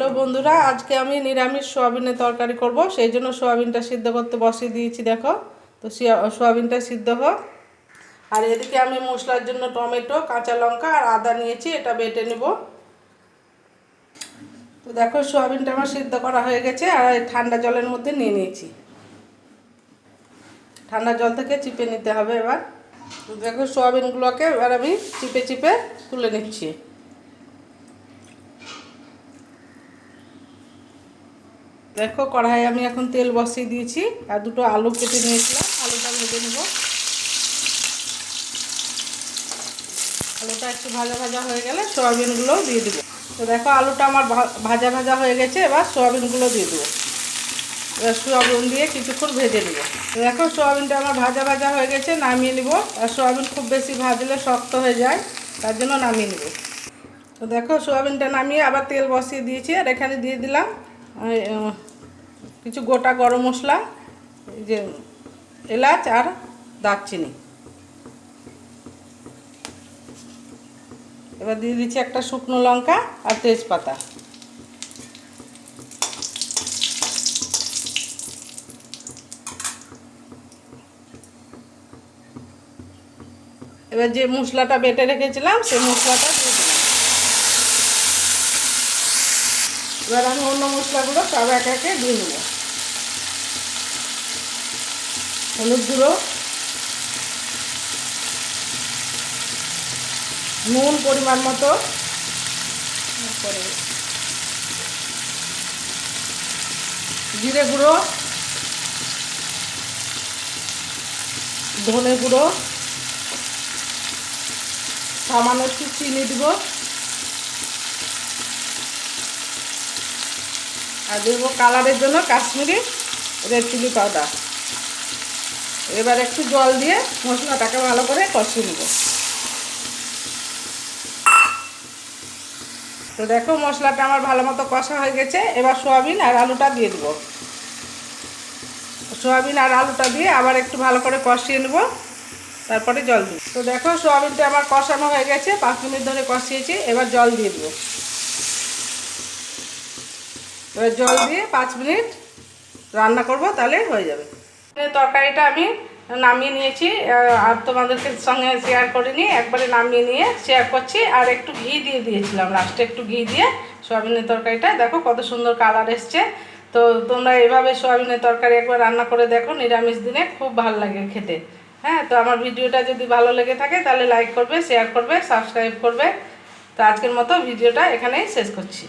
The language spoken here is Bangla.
হ্যালো বন্ধুরা, আজকে আমি নিরামিষ সোয়াবিনের তরকারি করব। সেই জন্য সোয়াবিনটা সিদ্ধ করতে বসিয়ে দিয়েছি, দেখো। তো সিয়া- সোয়াবিনটা সিদ্ধ হোক। আর এদিকে আমি মশলার জন্য টমেটো, কাঁচা লঙ্কা আর আদা নিয়েছি, এটা বেটে নেব। তো দেখো, সোয়াবিনটা আমার সিদ্ধ করা হয়ে গেছে, আর ঠান্ডা জলের মধ্যে নিয়ে নিয়েছি। ঠান্ডা জল থেকে চিপে নিতে হবে এবার। দেখো, সোয়াবিনগুলোকে এবার আমি চিপে চিপে তুলে নিচ্ছি। দেখো কড়াই আমি এখন তেল বসিয়ে দিয়েছি আর দুটো আলু কেটে নিয়েছিলাম। আলুটা ভেজে নেব। আলুটা একটু ভাজা ভাজা হয়ে গেলে সোয়াবিনগুলো দিয়ে দেবো। তো দেখো আলুটা আমার ভাজা ভাজা হয়ে গেছে, এবার সোয়াবিনগুলো দিয়ে দেবো। এবার সোয়াবিন দিয়ে কিছুক্ষণ ভেজে নেব। দেখো সোয়াবিনটা আমার ভাজা ভাজা হয়ে গেছে, নামিয়ে নেব। আর সোয়াবিন খুব বেশি ভাজলে শক্ত হয়ে যায়, তার জন্য নামিয়ে নেব। তো দেখো সোয়াবিনটা নামিয়ে আবার তেল বসিয়ে দিয়েছি, আর এখানে দিয়ে দিলাম কিছু গোটা গরম মশলা যে এলাচ আর দারচিনি। এবার দিয়ে দিচ্ছি একটা শুকনো লঙ্কা আর তেজপাতা। এবার যে মশলাটা বেটে রেখেছিলাম সেই মশলাটা দিয়ে দিলাম। এবার আমি অন্য মশলাগুলো সব এক একে দিয়ে নেব। হলুদ গুঁড়ো, নুন পরিমাণ মতো। জিরে গুঁড়ো, ধনে গুঁড়ো, সামান্য একটু চিনি দিব। আর দেবো কালারের জন্য কাশ্মীরি রেড চিলি পাউডার। এবার একটু জল দিয়ে মশলাটাকে ভালো করে কষিয়ে নেব। তো দেখো মশলাটা আমার ভালো মতো কষা হয়ে গেছে। এবার সোয়াবিন আর আলুটা দিয়ে দেবো। সোয়াবিন আর আলুটা দিয়ে আবার একটু ভালো করে কষিয়ে নেব। তারপরে জল দিব। তো দেখো সোয়াবিনটা আমার কষানো হয়ে গেছে। পাঁচ মিনিট ধরে কষিয়েছি। এবার জল দিয়ে দেবো। এবার জল দিয়ে পাঁচ মিনিট রান্না করব, তাহলে হয়ে যাবে। তরকারিটা আমি নামিয়ে নিয়েছি আর তোমাদেরকে সঙ্গে শেয়ার করিনি একবারে নামিয়ে নিয়ে শেয়ার করছি, আর একটু ঘি দিয়ে দিয়েছিলাম লাস্টে একটু ঘি দিয়ে সোয়াবিনের তরকারিটা। দেখো কত সুন্দর কালার এসছে। তো তোমরা এভাবে সোয়াবিনের তরকারি একবার রান্না করে দেখো, নিরামিষ দিনে খুব ভালো লাগে খেতে। হ্যাঁ তো আমার ভিডিওটা যদি ভালো লেগে থাকে, তাহলে লাইক করবে শেয়ার করবে সাবস্ক্রাইব করবে। তো আজকের মতো ভিডিওটা এখানেই শেষ করছি।